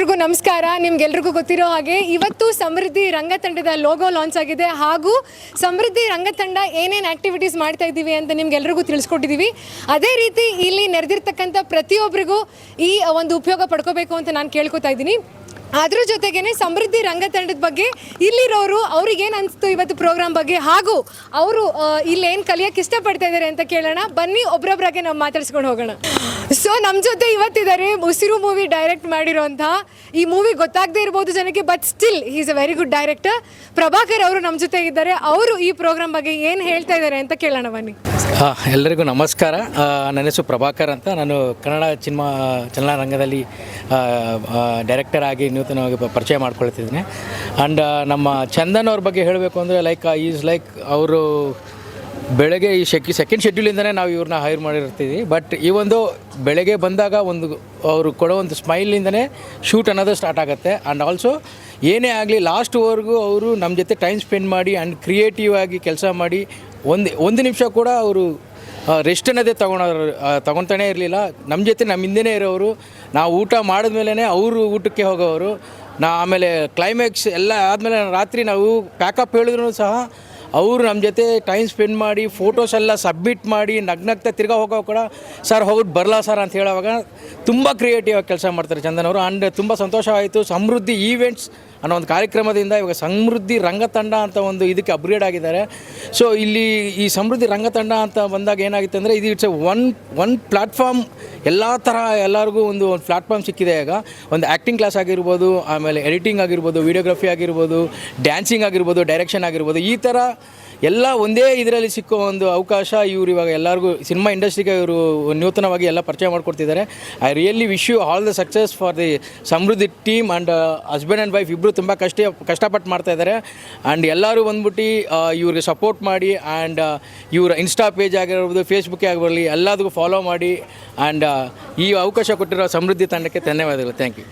ಎಲ್ರಿಗೂ ನಮಸ್ಕಾರ. ನಿಮ್ಗೆಲ್ರಿಗೂ ಗೊತ್ತಿರೋ ಹಾಗೆ ಇವತ್ತು ಸಮೃದ್ಧಿ ರಂಗತಂಡದ ಲೋಗೋ ಲಾಂಚ್ ಆಗಿದೆ. ಹಾಗೂ ಸಮೃದ್ಧಿ ರಂಗತಂಡ ಏನೇನು ಆಕ್ಟಿವಿಟೀಸ್ ಮಾಡ್ತಾ ಇದ್ದೀವಿ ಅಂತ ನಿಮ್ಗೆಲ್ರಿಗೂ ತಿಳಿಸ್ಕೊಟ್ಟಿದ್ದೀವಿ ಅದೇ ರೀತಿ ಇಲ್ಲಿ ನೆರೆದಿರ್ತಕ್ಕಂಥ ಪ್ರತಿಯೊಬ್ಬರಿಗೂ ಈ ಒಂದು ಉಪಯೋಗ ಪಡ್ಕೋಬೇಕು ಅಂತ ನಾನು ಕೇಳ್ಕೊತಾ ಇದ್ದೀನಿ. ಅದ್ರ ಜೊತೆಗೇನೆ ಸಮೃದ್ಧಿ ರಂಗತಂಡದ ಬಗ್ಗೆ ಇಲ್ಲಿರೋರು ಅವ್ರಿಗೇನು ಅನಿಸ್ತು ಇವತ್ತು ಪ್ರೋಗ್ರಾಮ್ ಬಗ್ಗೆ? ಹಾಗೂ ಅವರು ಇಲ್ಲೇನು ಕಲಿಯೋಕೆ ಇಷ್ಟಪಡ್ತಾ ಇದ್ದಾರೆ ಅಂತ ಕೇಳೋಣ. ಬನ್ನಿ ಒಬ್ರೊಬ್ರಾಗೆ ನಾವು ಮಾತಾಡ್ಸ್ಕೊಂಡು ಹೋಗೋಣ. ಸೊ ನಮ್ಮ ಜೊತೆ ಇವತ್ತಿದ್ದಾರೆ ಉಸಿರು ಮೂವಿ ಡೈರೆಕ್ಟ್ ಮಾಡಿರೋಂತಹ ಈ ಮೂವಿ ಗೊತ್ತಾಗದೇ ಇರ್ಬೋದು ಜನಕ್ಕೆ but still is a very good director Prabhakar ಅವರು ನಮ್ಮ ಜೊತೆ ಇದ್ದಾರೆ. ಅವರು ಈ ಪ್ರೋಗ್ರಾಮ್ ಬಗ್ಗೆ ಏನು ಹೇಳ್ತಾ ಇದ್ದಾರೆ ಅಂತ ಕೇಳೋಣ ಬನ್ನಿ. ಎಲ್ಲರಿಗೂ ನಮಸ್ಕಾರ. ನನ್ನ ಹೆಸರು ಪ್ರಭಾಕರ್ ಅಂತ. ನಾನು ಕನ್ನಡ ಸಿನಿಮಾ ಚಲನರಂಗದಲ್ಲಿ ಡೈರೆಕ್ಟರ್ ಆಗಿ ಪ- ಪರಿಚಯ ಮಾಡ್ಕೊಳ್ತಿದ್ದೀನಿ. ಆ್ಯಂಡ್ ನಮ್ಮ ಚಂದನ್ ಅವ್ರ ಬಗ್ಗೆ ಹೇಳಬೇಕು ಅಂದರೆ ಲೈಕ್ ಈಸ್ ಲೈಕ್ ಅವರು ಬೆಳಗ್ಗೆ ಈ ಶೆಕಿ ಸೆಕೆಂಡ್ ಶೆಡ್ಯೂಲಿಂದನೇ ನಾವು ಇವ್ರನ್ನ ಹೈರ್ ಮಾಡಿರ್ತೀವಿ. ಬಟ್ ಈ ಒಂದು ಬೆಳಗ್ಗೆ ಬಂದಾಗ ಒಂದು ಅವರು ಕೊಡೋ ಒಂದು ಸ್ಮೈಲಿಂದನೇ ಶೂಟ್ ಅನ್ನೋದು ಸ್ಟಾರ್ಟ್ ಆಗುತ್ತೆ. ಆ್ಯಂಡ್ ಆಲ್ಸೋ ಏನೇ ಆಗಲಿ ಲಾಸ್ಟ್ವರೆಗೂ ಅವರು ನಮ್ಮ ಜೊತೆ ಟೈಮ್ ಸ್ಪೆಂಡ್ ಮಾಡಿ ಆ್ಯಂಡ್ ಕ್ರಿಯೇಟಿವ್ ಆಗಿ ಕೆಲಸ ಮಾಡಿ, ಒಂದು ಒಂದು ನಿಮಿಷ ಕೂಡ ಅವರು ರೆಸ್ಟ್ ಅನ್ನೋದೇ ತೊಗೊಳೋರು ತೊಗೊತಾನೇ ಇರಲಿಲ್ಲ. ನಮ್ಮ ಜೊತೆ ನಮ್ಮ ಹಿಂದೆನೇ ಇರೋರು ನಾವು ಊಟ ಮಾಡಿದ್ಮೇಲೆ ಅವರು ಊಟಕ್ಕೆ ಹೋಗೋರು ನಾ ಆಮೇಲೆ ಕ್ಲೈಮ್ಯಾಕ್ಸ್ ಎಲ್ಲ ಆದಮೇಲೆ ರಾತ್ರಿ ನಾವು ಪ್ಯಾಕಪ್ ಹೇಳಿದ್ರು ಸಹ ಅವರು ನಮ್ಮ ಜೊತೆ ಟೈಮ್ ಸ್ಪೆಂಡ್ ಮಾಡಿ ಫೋಟೋಸ್ ಎಲ್ಲ ಸಬ್ಮಿಟ್ ಮಾಡಿ, ನಗ್ನಗ್ತಾ ತಿರ್ಗಾ ಹೋಗೋ ಕೂಡ ಸರ್ ಹೋಗ್ಬಿಟ್ಟು ಬರಲ್ಲ ಸರ್ ಅಂತ ಹೇಳುವಾಗ ತುಂಬ ಕ್ರಿಯೇಟಿವ್ ಆಗಿ ಕೆಲಸ ಮಾಡ್ತಾರೆ ಚಂದನ್ ಅವರು. ಆ್ಯಂಡ್ ತುಂಬ ಸಂತೋಷವಾಯಿತು. ಸಮೃದ್ಧಿ ಈವೆಂಟ್ಸ್ ಅನ್ನೋ ಒಂದು ಕಾರ್ಯಕ್ರಮದಿಂದ ಇವಾಗ ಸಮೃದ್ಧಿ ರಂಗತಂಡ ಅಂತ ಒಂದು ಇದಕ್ಕೆ ಅಪ್ಗ್ರೇಡ್ ಆಗಿದ್ದಾರೆ. ಸೊ ಇಲ್ಲಿ ಈ ಸಮೃದ್ಧಿ ರಂಗತಂಡ ಅಂತ ಬಂದಾಗ ಏನಾಗುತ್ತೆ ಅಂದರೆ ಇದು it's a one one platform ಎಲ್ಲ ಥರ ಎಲ್ಲರಿಗೂ ಒಂದು ಒಂದು ಪ್ಲ್ಯಾಟ್ಫಾರ್ಮ್ ಸಿಕ್ಕಿದೆ ಈಗ. ಒಂದು ಆ್ಯಕ್ಟಿಂಗ್ ಕ್ಲಾಸ್ ಆಗಿರ್ಬೋದು, ಆಮೇಲೆ ಎಡಿಟಿಂಗ್ ಆಗಿರ್ಬೋದು ವೀಡಿಯೋಗ್ರಫಿ ಆಗಿರ್ಬೋದು ಡ್ಯಾನ್ಸಿಂಗ್ ಆಗಿರ್ಬೋದು ಡೈರೆಕ್ಷನ್ ಆಗಿರ್ಬೋದು, ಈ ಥರ ಎಲ್ಲ ಒಂದೇ ಇದರಲ್ಲಿ ಸಿಕ್ಕೋ ಒಂದು ಅವಕಾಶ ಇವರು ಇವಾಗ ಎಲ್ಲರಿಗೂ ಸಿನಿಮಾ ಇಂಡಸ್ಟ್ರಿಗೆ ಇವರು ನೂತನವಾಗಿ ಎಲ್ಲ ಪರಿಚಯ ಮಾಡಿಕೊಡ್ತಿದ್ದಾರೆ. I really wish you all the success for the Samruddhi team and husband and wife ಇಬ್ಬರು ತುಂಬ ಕಷ್ಟ, ಕಷ್ಟಪಟ್ಟು ಮಾಡ್ತಾ ಇದ್ದಾರೆ. ಆ್ಯಂಡ್ ಎಲ್ಲರೂ ಬಂದ್ಬಿಟ್ಟು ಇವ್ರಿಗೆ ಸಪೋರ್ಟ್ ಮಾಡಿ ಆ್ಯಂಡ್ ಇವರ ಇನ್ಸ್ಟಾ ಪೇಜ್ ಆಗಿರ್ಬೋದು ಫೇಸ್ಬುಕ್ ಆಗಿರಲಿ ಎಲ್ಲದಕ್ಕೂ ಫಾಲೋ ಮಾಡಿ ಆ್ಯಂಡ್ ಈ ಅವಕಾಶ ಕೊಟ್ಟಿರೋ ಸಮೃದ್ಧಿ ತಂಡಕ್ಕೆ ಧನ್ಯವಾದಗಳು. Thank you